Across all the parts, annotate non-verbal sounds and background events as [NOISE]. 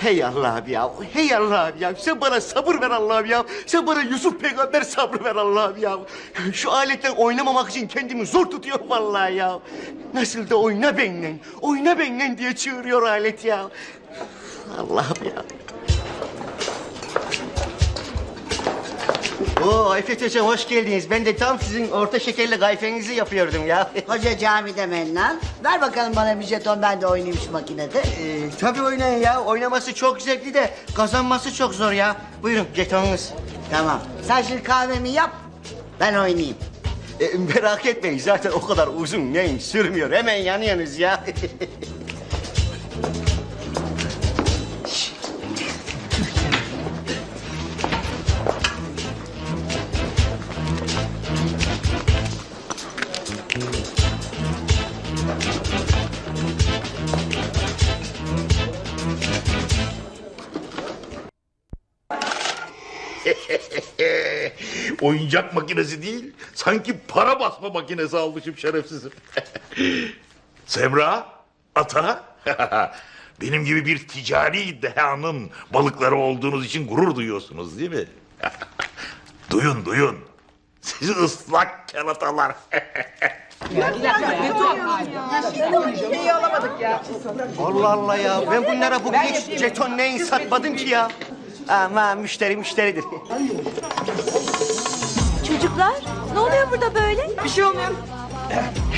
Hey Allah'ım ya, hey Allah'ım ya. Sen bana sabır ver Allah'ım ya. Sen bana Yusuf peygamber sabrı ver Allah'ım ya. Şu aletle oynamamak için kendimi zor tutuyorum vallahi ya. Nasıl da oyna benimle, oyna benimle diye çığırıyor alet ya. Allah'ım ya. Oo Efet Hocam hoş geldiniz. Ben de tam sizin orta şekerli gayfenizi yapıyordum ya. [LAUGHS] Hoca camide mennan. Ver bakalım bana bir jeton ben de oynayayım şu makinede. Ee, tabii oynayın ya. Oynaması çok zevkli de kazanması çok zor ya. Buyurun jetonunuz. Tamam. Sen şimdi kahvemi yap. Ben oynayayım. Ee, merak etmeyin zaten o kadar uzun neyin sürmüyor. Hemen yanıyorsunuz ya. [LAUGHS] Oyuncak makinesi değil, sanki para basma makinesi almışım şerefsizim. [LAUGHS] Semra, ata, [LAUGHS] benim gibi bir ticari dehanın balıkları olduğunuz için gurur duyuyorsunuz değil mi? [LAUGHS] duyun, duyun. Siz ıslak keratalar. Allah Allah ya. Ben bunlara bugün hiç jeton neyin satmadım ki ya. Ama müşteri müşteridir. Çocuklar ne oluyor burada böyle? Bir şey olmuyor.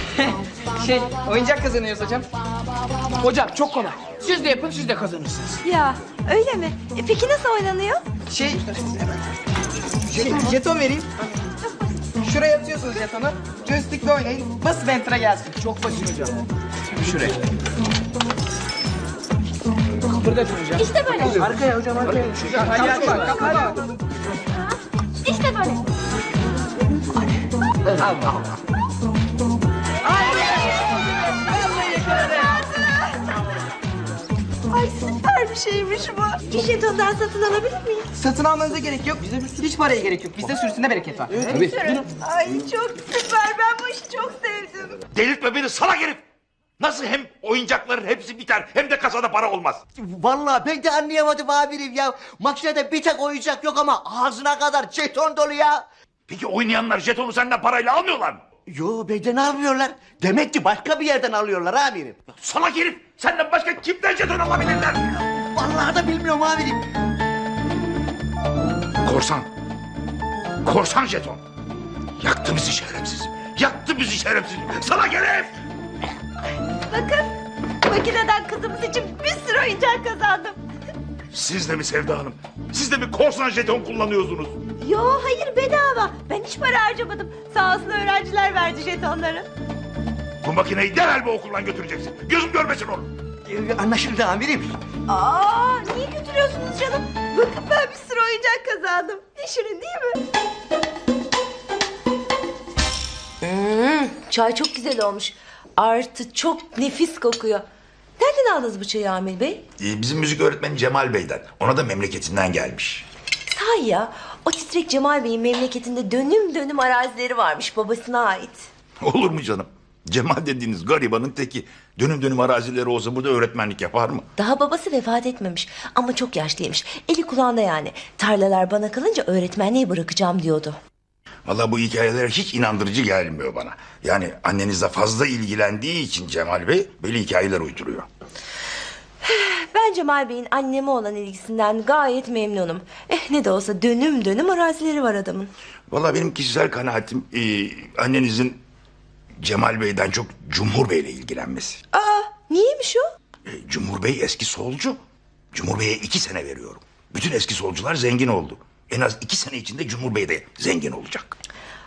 [LAUGHS] şey, oyuncak kazanıyoruz hocam. Hocam çok kolay. Siz de yapın, siz de kazanırsınız. Ya öyle mi? E, peki nasıl oynanıyor? Şey, şey jeton vereyim. Şuraya atıyorsunuz jetonu. Joystick'le oynayın. Basıp enter'a gelsin. Çok basit hocam. Şuraya. Kıpırdatın hocam. İşte böyle. Arkaya hocam, arkaya. Hadi hadi. İşte böyle. Ay süper bir şeymiş bu. Bir jetondan satın alabilir miyim? Satın almanıza gerek yok. Bize hiç paraya gerek yok. Bizde sürüsünde bereket var. Tabii. Ay çok süper. Ben bu işi çok sevdim. Delirtme beni salak herif. Nasıl hem oyuncakların hepsi biter hem de kasada para olmaz. Vallahi ben de anlayamadım amirim ya. Makinede bir tek oyuncak yok ama ağzına kadar jeton dolu ya. Peki oynayanlar jetonu senden parayla almıyorlar mı? Yo benden almıyorlar. Demek ki başka bir yerden alıyorlar amirim. Salak herif senden başka kimden jeton alabilirler? Vallahi da bilmiyorum amirim. Korsan. Korsan jeton. Yaktı bizi şerefsiz. Yaktı bizi şerefsiz. Salak herif. Bakın makineden kızımız için bir sürü oyuncak kazandım. Siz de mi Sevda Hanım? Siz de mi korsan jeton kullanıyorsunuz? Yo hayır bedava. Ben hiç para harcamadım. Sağ olsun öğrenciler verdi jetonları. Bu makineyi derhal bu okuldan götüreceksin. Gözüm görmesin onu. Ee, anlaşıldı amirim. Aa niye götürüyorsunuz canım? Bakın ben bir sürü oyuncak kazandım. Ne şirin değil mi? Hmm, çay çok güzel olmuş. Artı çok nefis kokuyor. Nereden aldınız bu çayı Amil Bey? Ee, bizim müzik öğretmeni Cemal Bey'den. Ona da memleketinden gelmiş. Sahi ya, o titrek Cemal Bey'in memleketinde dönüm dönüm arazileri varmış babasına ait. Olur mu canım? Cemal dediğiniz garibanın teki. Dönüm dönüm arazileri olsa burada öğretmenlik yapar mı? Daha babası vefat etmemiş ama çok yaşlıymış. Eli kulağında yani. Tarlalar bana kalınca öğretmenliği bırakacağım diyordu. Vallahi bu hikayeler hiç inandırıcı gelmiyor bana. Yani annenizle fazla ilgilendiği için Cemal Bey böyle hikayeler uyduruyor. Ben Cemal Bey'in anneme olan ilgisinden gayet memnunum. Eh ne de olsa dönüm dönüm arazileri var adamın. Vallahi benim kişisel kanaatim e, annenizin Cemal Bey'den çok Cumhur Bey'le ilgilenmesi. Aa niyeymiş o? E, Cumhur Bey eski solcu. Cumhur Bey'e iki sene veriyorum. Bütün eski solcular zengin oldu. En az iki sene içinde Cumhur Bey de zengin olacak.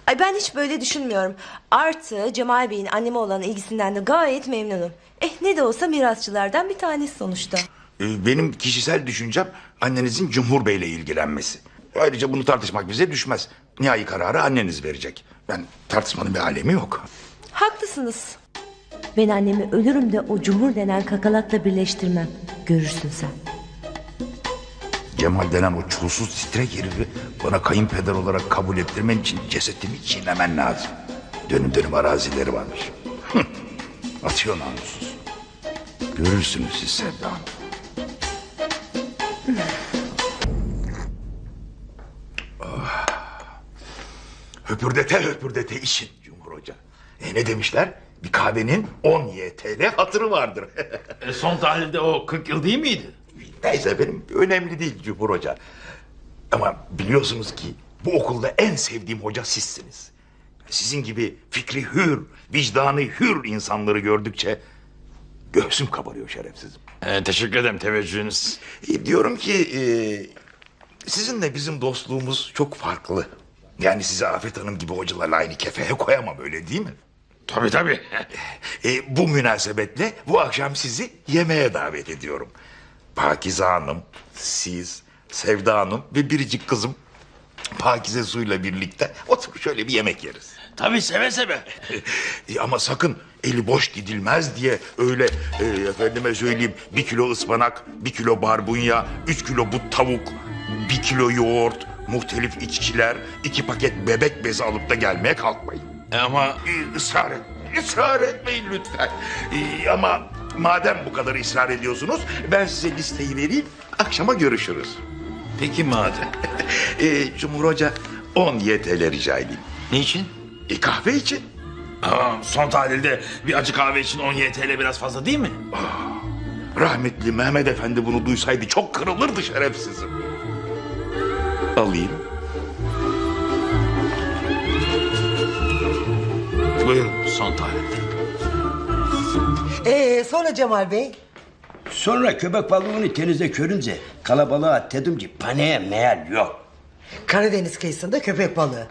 Ay ben hiç böyle düşünmüyorum. Artı Cemal Bey'in anneme olan ilgisinden de gayet memnunum. Eh ne de olsa mirasçılardan bir tanesi sonuçta. E, benim kişisel düşüncem annenizin Cumhur Bey'le ilgilenmesi. Ayrıca bunu tartışmak bize düşmez. Nihai kararı anneniz verecek. Ben tartışmanın bir alemi yok. Haklısınız. Ben annemi ölürüm de o cumhur denen kakalakla birleştirmem. Görürsün sen. Cemal denen o çulsuz titrek herifi bana kayınpeder olarak kabul ettirmen için cesetimi çiğnemen lazım. Dönüm dönüm arazileri varmış. Atıyor namussuz. Görürsünüz siz Sevda Hanım. ah. Höpürdete höpürdete işin Cumhur Hoca. E ne demişler? Bir kahvenin 10 YTL hatırı vardır. [LAUGHS] e son tahlilde o 40 yıl değil miydi? Neyse benim önemli değil Cumhur Hoca. Ama biliyorsunuz ki bu okulda en sevdiğim hoca sizsiniz. Sizin gibi fikri hür, vicdanı hür insanları gördükçe göğsüm kabarıyor şerefsizim. E, teşekkür ederim teveccühünüz. E, Diyorum ki e, sizinle bizim dostluğumuz çok farklı. Yani sizi Afet Hanım gibi hocalarla aynı kefeye koyamam öyle değil mi? Tabii tabii. E, bu münasebetle bu akşam sizi yemeğe davet ediyorum. Pakize Hanım, siz, Sevda Hanım ve biricik kızım Pakize Su'yla birlikte oturup şöyle bir yemek yeriz. tabii seve seve. [LAUGHS] E, Ama sakın eli boş gidilmez diye öyle e, efendime söyleyeyim bir kilo ıspanak, bir kilo barbunya, üç kilo but tavuk, bir kilo yoğurt, muhtelif içkiler, iki paket bebek bezi alıp da gelmeye kalkmayın. E, ama Ee, ısrar etmeyin, ısrar etmeyin lütfen. Ee, ama madem bu kadar ısrar ediyorsunuz, ben size listeyi vereyim, akşama görüşürüz. peki madem. [LAUGHS] Ee, Cumhur Hoca 10 YTL rica edeyim. Niçin? E, kahve için. Aa, son tahlilde bir acı kahve için 10 YTL biraz fazla değil mi? Rahmetli Mehmet Efendi bunu duysaydı çok kırılırdı şerefsizim. Alayım. Buyurun son tahlilde. Ee sonra Cemal Bey? Sonra köpek balığını denize körünce kalabalığa dedim ki paneye meğer yok. Karadeniz kıyısında köpek balığı.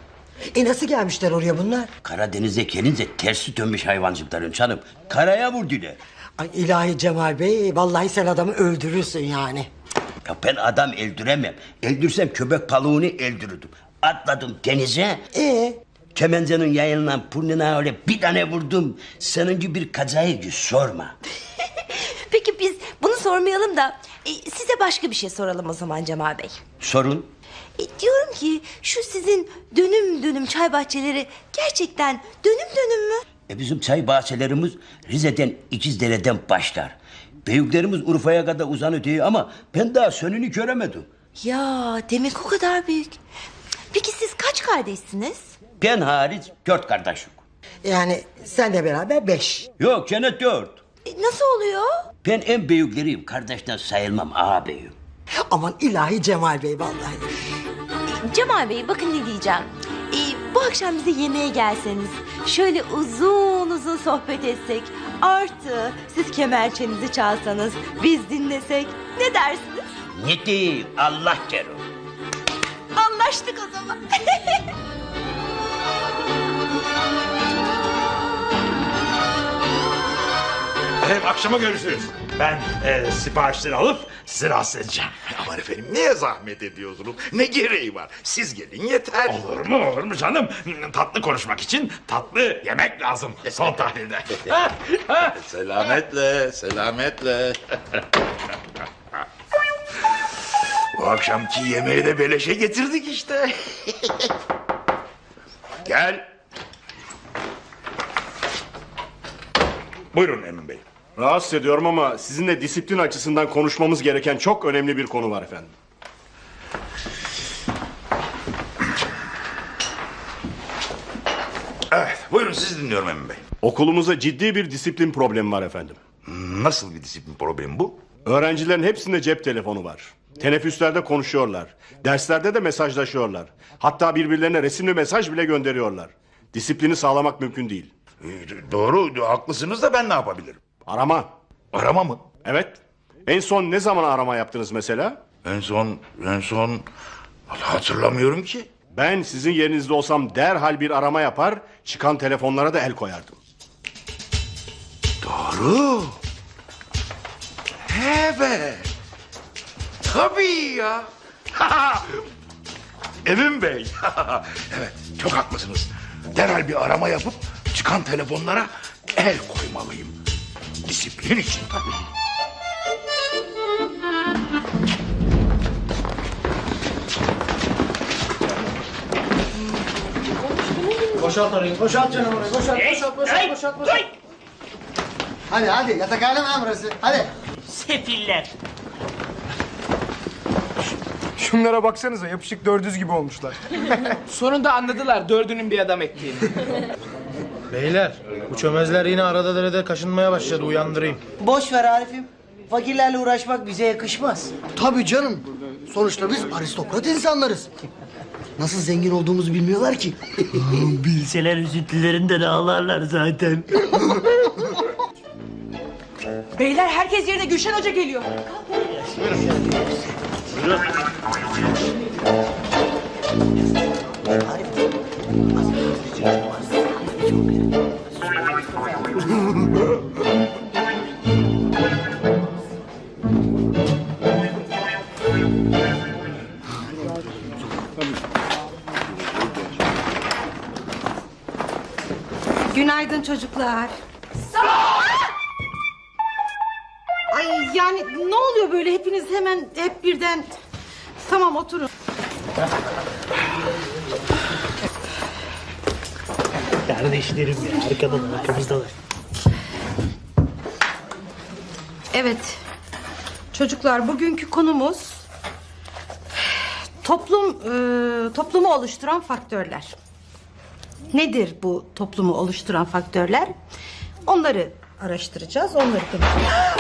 E nasıl gelmişler oraya bunlar? Karadeniz'e gelince tersi dönmüş hayvancıkların canım. Karaya vurdular. Ay ilahi Cemal Bey, vallahi sen adamı öldürürsün yani. Ya ben adam öldüremem. Öldürsem köpek balığını öldürürdüm. Atladım denize. E Kemencenin yayından burnuna öyle bir tane vurdum. Senin gibi bir kazayı sorma. [LAUGHS] Peki biz bunu sormayalım da e, size başka bir şey soralım o zaman Cemal Bey. Sorun. E, diyorum ki şu sizin dönüm dönüm çay bahçeleri gerçekten dönüm dönüm mü? E bizim çay bahçelerimiz Rize'den İkizdere'den başlar. Büyüklerimiz Urfa'ya kadar uzanıyor diyor ama ben daha sönünü göremedim. Ya demek o kadar büyük. Peki siz kaç kardeşsiniz? Ben hariç dört kardeşim. yani senle beraber beş. Yok gene dört. E, nasıl oluyor? Ben en büyükleriyim. Kardeşten sayılmam ağabeyim. Aman ilahi Cemal Bey vallahi. Cemal Bey bakın ne diyeceğim. E, bu akşam bize yemeğe gelseniz şöyle uzun uzun sohbet etsek artı siz kemerçenizi çalsanız biz dinlesek ne dersiniz? Ne diyeyim Allah kerim. Anlaştık o zaman. [LAUGHS] Efendim akşama görüşürüz. Ben e, siparişleri alıp sizi rahatsız edeceğim. Aman efendim niye zahmet ediyorsunuz? Ne gereği var? Siz gelin yeter. Olur mu olur mu canım? Tatlı konuşmak için tatlı yemek lazım son [LAUGHS] tahlilde. [LAUGHS] Selametle, selametle. Bu akşamki yemeği de beleşe getirdik işte. [LAUGHS] Gel. Buyurun Emin Bey. Rahatsız ediyorum ama sizinle disiplin açısından konuşmamız gereken çok önemli bir konu var efendim. Evet, buyurun sizi dinliyorum Emin Bey. Okulumuzda ciddi bir disiplin problemi var efendim. Nasıl bir disiplin problemi bu? Öğrencilerin hepsinde cep telefonu var. Teneffüslerde konuşuyorlar. Derslerde de mesajlaşıyorlar. Hatta birbirlerine resimli mesaj bile gönderiyorlar. Disiplini sağlamak mümkün değil. Ee, Doğru, haklısınız da ben ne yapabilirim? Arama. Arama mı? Evet. En son ne zaman arama yaptınız mesela? En son, en son... Vallahi hatırlamıyorum ki. Ben sizin yerinizde olsam derhal bir arama yapar, çıkan telefonlara da el koyardım. Doğru. Evet. Tabii ya. [LAUGHS] Emin Bey. [LAUGHS] evet, çok haklısınız. Derhal bir arama yapıp çıkan telefonlara el koymalıyım. Disiplin için tabii. Hadi hadi yatakhane mi burası? Hadi. Sefiller. Şunlara baksanıza yapışık dördüz gibi olmuşlar. Sonunda anladılar dördünün bir adam ettiğini. [LAUGHS] Beyler bu çömezler yine arada derede kaşınmaya başladı uyandırayım. Boş ver Arif'im. Fakirlerle uğraşmak bize yakışmaz. Tabii canım. Sonuçta biz aristokrat insanlarız. Nasıl zengin olduğumuzu bilmiyorlar ki. Bilseler üzüntülerinden ağlarlar zaten. Beyler herkes yerine Gülşen Hoca geliyor. Günaydın çocuklar. Ay yani ne oluyor böyle hepiniz hemen hep birden... Tamam oturun. Kardeşlerim ya arkadan arkamızdalar. Evet. Çocuklar bugünkü konumuz toplum e, toplumu oluşturan faktörler. Nedir bu toplumu oluşturan faktörler? Onları araştıracağız. Onları konuşacağız.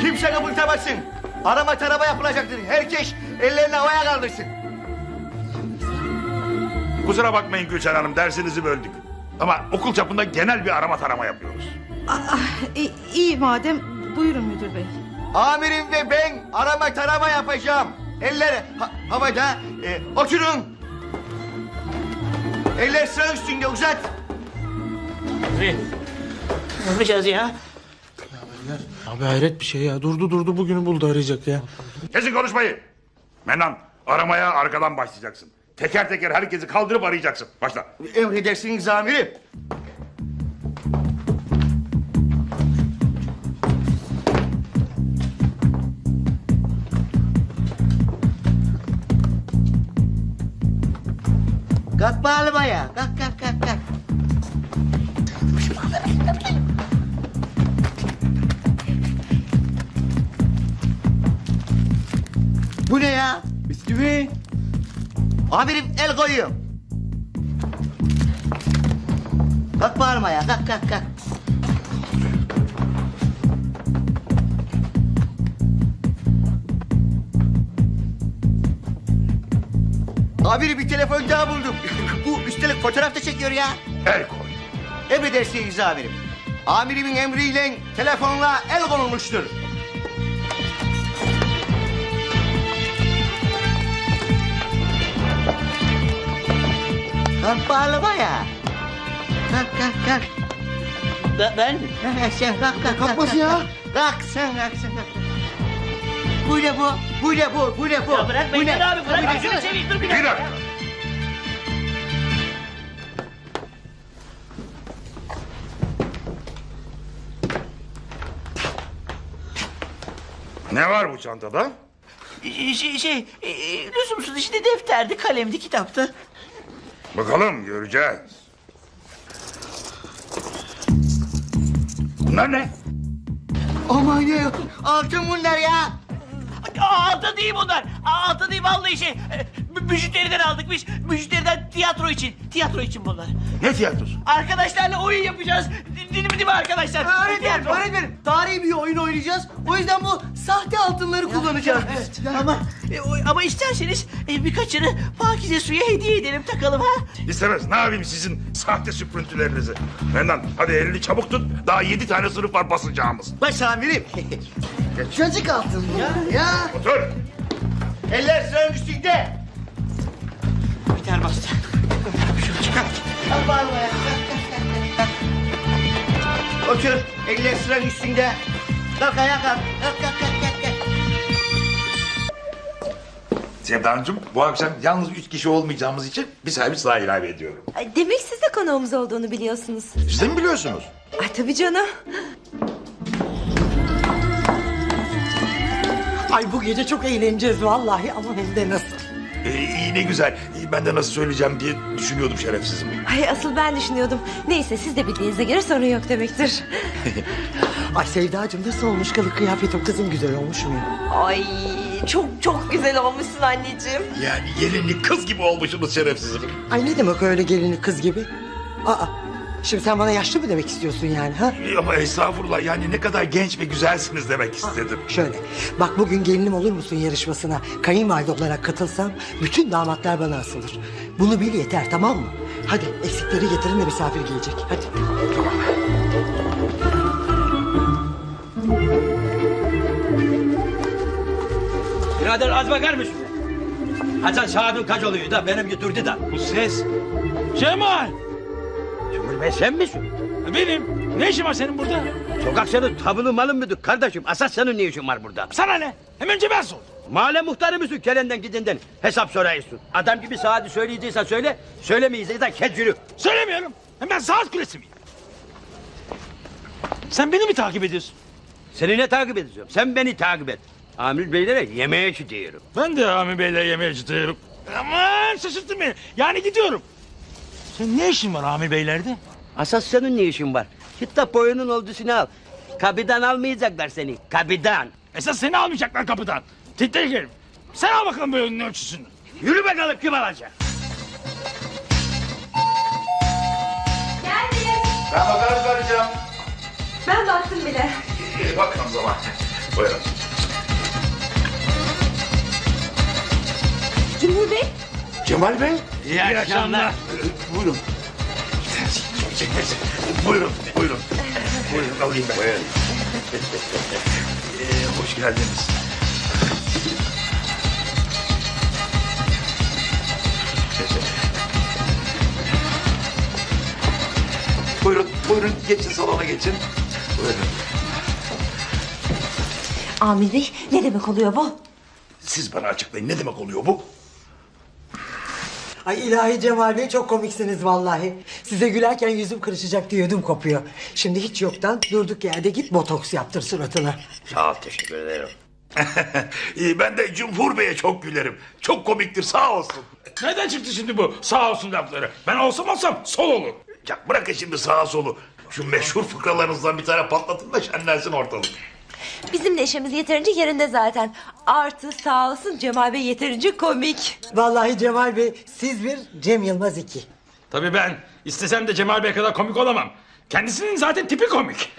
Kimse kıpırdamasın. Arama tarama yapılacaktır. Herkes ellerini havaya kaldırsın. Kusura bakmayın Gülşen Hanım dersinizi böldük. Ama okul çapında genel bir arama tarama yapıyoruz. İyi, iyi madem buyurun müdür bey. Amirim ve ben arama tarama yapacağım. Eller ha- havada. E, oturun. Eller sıra üstünde uzat. Ne yapacağız ya? Abi hayret bir şey ya durdu durdu bugünü buldu arayacak ya. Kesin konuşmayı. Mennan aramaya arkadan başlayacaksın. Teker teker herkesi kaldırıp arayacaksın. Başla. Emredersiniz amirim. Kalk bağlamaya. Kalk kalk kalk kalk. Bu ne ya? Bisküvi. Amirim el koyuyor. Kalk bağırmaya. Kalk kalk kalk. Amirim bir telefon daha buldum. [LAUGHS] Bu üstelik fotoğraf da çekiyor ya. El koy. Emredersiniz amirim. Amirimin emriyle telefonla el konulmuştur. Kalk bağlamaya. Kalk kalk kalk. Ben, ben Ha, Sen kalk kalk. Kalkmasın kalk, ya. Kalk, kalk sen kalk sen kalk. Bu ne bu? Bu ne bu? Bu ne bu? Ya bırak beni ne? abi bırak gözünü seveyim dur bir Bir dakika. dakika. Ne var bu çantada? Şey, şey e, lüzumsuz işte defterdi, kalemdi, kitaptı. Bakalım göreceğiz. Bunlar ne? Aman ya altın bunlar ya. Altın değil bunlar. Altın değil vallahi şey. E, Müjiteriden aldık biz. Müjiteriden tiyatro için. Tiyatro için bunlar. Ne tiyatrosu? Arkadaşlarla oyun yapacağız. Değil mi değil mi arkadaşlar? Öğretmenim, Tiyatro. öğretmenim. Tarihi bir oyun oynayacağız. O yüzden bu sahte altınları kullanacağız biz. Ama e, o- ama isterseniz e, birkaçını Pakize Su'ya hediye edelim takalım ha. İstemez. Ne yapayım sizin sahte süprüntülerinizi? Mendan hadi elini çabuk tut. Daha yedi tane sınıf var basacağımız. Baş amirim. Çocuk altın ya. Ya. Otur. Eller sıranın üstünde. Biter bastı. Şunu çıkart. Kalk kalk. Otur. Eller sıranın üstünde. Kalk ayağa kalk. Kalk kalk kalk. Sevdacığım bu akşam yalnız üç kişi olmayacağımız için bir servis daha ilave ediyorum. Ay, demek siz de konuğumuz olduğunu biliyorsunuz. Siz de mi biliyorsunuz? Ay tabii canım. Ay bu gece çok eğleneceğiz vallahi ama hem de nasıl. Ee, iyi ne güzel. Ee, Ben de nasıl söyleyeceğim diye düşünüyordum şerefsizim. Ay asıl ben düşünüyordum. Neyse siz de bildiğinize göre sorun yok demektir. [LAUGHS] Ay Sevdacığım nasıl olmuş kılık kıyafetim kızım güzel olmuş mu? Ay çok çok güzel olmuşsun anneciğim. Yani gelinlik kız gibi olmuşsunuz şerefsizim. Ay ne demek öyle gelini kız gibi? Aa şimdi sen bana yaşlı mı demek istiyorsun yani ha? Ama estağfurullah yani ne kadar genç ve güzelsiniz demek istedim. Şöyle bak bugün gelinim olur musun yarışmasına kayınvalide olarak katılsam bütün damatlar bana asılır. Bunu bil yeter tamam mı? Hadi eksikleri getirin de misafir gelecek hadi. Birader az bakar mısın? Hasan saatın kaç oluyor da benim götürdü da. Bu ses. Cemal. Bey sen misin? Benim. Ne işin var senin burada? Sokak senin tabulu malın mıdır kardeşim? Asas senin ne işin var burada? Sana ne? Hem önce ben sordum. Mahalle muhtarı mısın kelenden gidenden? Hesap soruyorsun. Adam gibi saati söyleyeceksen söyle. Söylemeyeceksen kes yürü. Söylemiyorum. Hem ben saat kulesi miyim? Sen beni mi takip ediyorsun? Seni ne takip edeceğim? Sen beni takip et. Amir beylere yemeğe gidiyorum. Ben de Ami Bey'le yemeğe gidiyorum. Aman şaşırttın beni. Yani gidiyorum. Sen ne işin var Ami Beyler'de? Asas senin ne işin var? Git de boyunun oldusunu al. Kabidan almayacaklar seni. Kabidan. Esas seni almayacaklar kapıdan. Titreyelim. Sen al bakalım önünün ölçüsünü. Yürü bakalım kim alacak? Geldim. Ben bakarım karıcığım. Ben baktım bile. İyi bakın o zaman. Buyurun. Cumhur Bey. Cemal Bey. İyi akşamlar. Buyurun. Buyurun, buyurun. Buyurun alayım ben. Buyurun. [LAUGHS] ee, hoş geldiniz. [LAUGHS] buyurun, buyurun geçin salona geçin. Buyurun. Amir Bey ne demek oluyor bu? Siz bana açıklayın ne demek oluyor bu? Ay ilahi Cemal Bey çok komiksiniz vallahi. Size gülerken yüzüm kırışacak diye ödüm kopuyor. Şimdi hiç yoktan durduk yerde git botoks yaptır suratına. Sağ ol teşekkür ederim. [LAUGHS] Ben de Cumhur Bey'e çok gülerim. Çok komiktir sağ olsun. Nereden çıktı şimdi bu sağ olsun lafları? Ben olsam olsam sol olur. Ya bırakın şimdi sağa solu. Şu meşhur fıkralarınızdan bir tane patlatın da şenlensin ortalık. Bizim neşemiz yeterince yerinde zaten. Artı sağ olsun Cemal Bey yeterince komik. Vallahi Cemal Bey siz bir Cem Yılmaz iki. Tabii ben istesem de Cemal Bey kadar komik olamam. Kendisinin zaten tipi komik.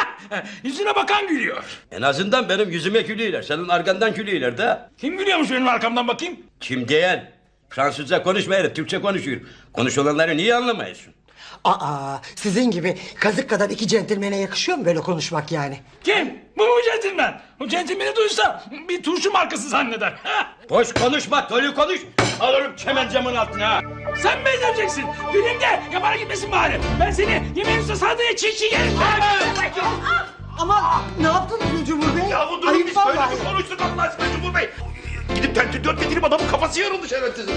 [LAUGHS] Yüzüne bakan gülüyor. En azından benim yüzüme gülüyorlar. Senin arkandan gülüyorlar da. Kim gülüyormuş benim arkamdan bakayım? Kim diyen? Fransızca konuşmuyor, Türkçe konuşuyor. Konuşulanları niye anlamıyorsun? Aa sizin gibi kazık kadar iki centilmene yakışıyor mu böyle konuşmak yani? Kim? Bu mu centilmen? O centilmeni duysa bir turşu markası zanneder. Boş konuşma, dolu konuş. Alırım çemen camın altına. ha. Sen mi edeceksin? Günüm de yabana gitmesin bari. Ben seni yemeğin üstüne sardığına çiğ çiğ yerim. Ama ne yaptınız Cumhur Bey? Ya bu durum Ayıp biz böyle vallahi. mi konuştuk Allah aşkına Cumhur Bey? Gidip tentür dört getirip adamın kafası yarıldı şerefsizim.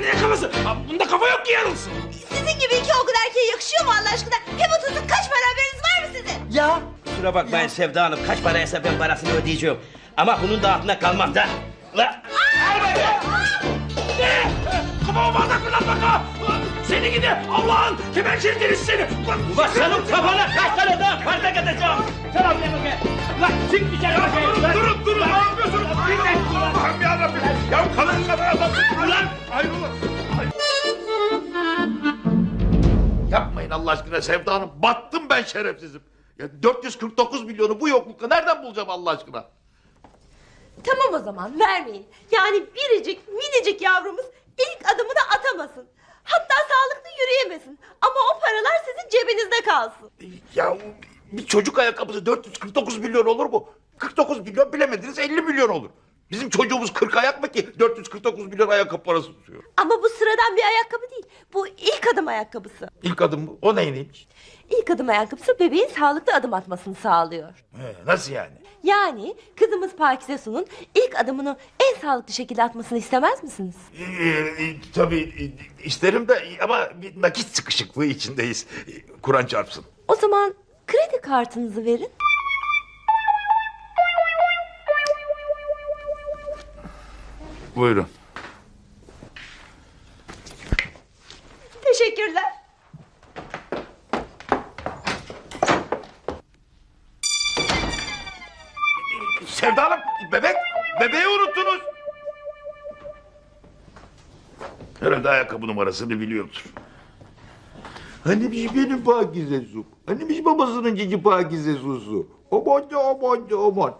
Ne kafası? Aa, Bunda kafa yok ki yarılsın. Sizin gibi iki okul erkeğe yakışıyor mu Allah aşkına? Hem otuzun kaç para haberiniz var mı sizin? Ya Kusura bakmayın Sevda Hanım. Kaç paraysa ben parasını ödeyeceğim. Ama bunun da altına kalmam da. La. Ne? Kafama bardak mı lan baka? Seni gidi Allah'ın kemençeli delisi seni. Ulan Bak senin kafana kaç tane daha bardak atacağım. Sen al gel bakayım. Lan çık dışarı bakayım. Lan. Durun durun ne yapıyorsunuz? Allah'ım yarabbim. Ya kadın kadar adam. Ulan ayrılın. Yapmayın Allah aşkına Sevda Hanım. Battım ben şerefsizim. Ya 449 milyonu bu yoklukta nereden bulacağım Allah aşkına? Tamam o zaman vermeyin. Yani biricik minicik yavrumuz ilk adımını atamasın. Hatta sağlıklı yürüyemesin. Ama o paralar sizin cebinizde kalsın. Ya bir çocuk ayakkabısı 449 milyon olur mu? 49 milyon bilemediniz 50 milyon olur. Bizim çocuğumuz 40 ayak mı ki 449 milyon ayakkabı parası tutuyor? Ama bu sıradan bir ayakkabı değil. Bu ilk adım ayakkabısı. İlk adım bu. O neymiş? İlk adım ayakkabısı bebeğin sağlıklı adım atmasını sağlıyor. He, nasıl yani? Yani kızımız Pakize Su'nun ilk adımını en sağlıklı şekilde atmasını istemez misiniz? Ee, e, tabii e, isterim de ama bir nakit sıkışıklığı içindeyiz. E, Kur'an çarpsın. O zaman kredi kartınızı verin. Buyurun. Herhalde ayakkabı numarasını biliyordur. Hanimiş benim Pakize su. Hanimiş babasının cici Pakize susu. Aman da aman da aman.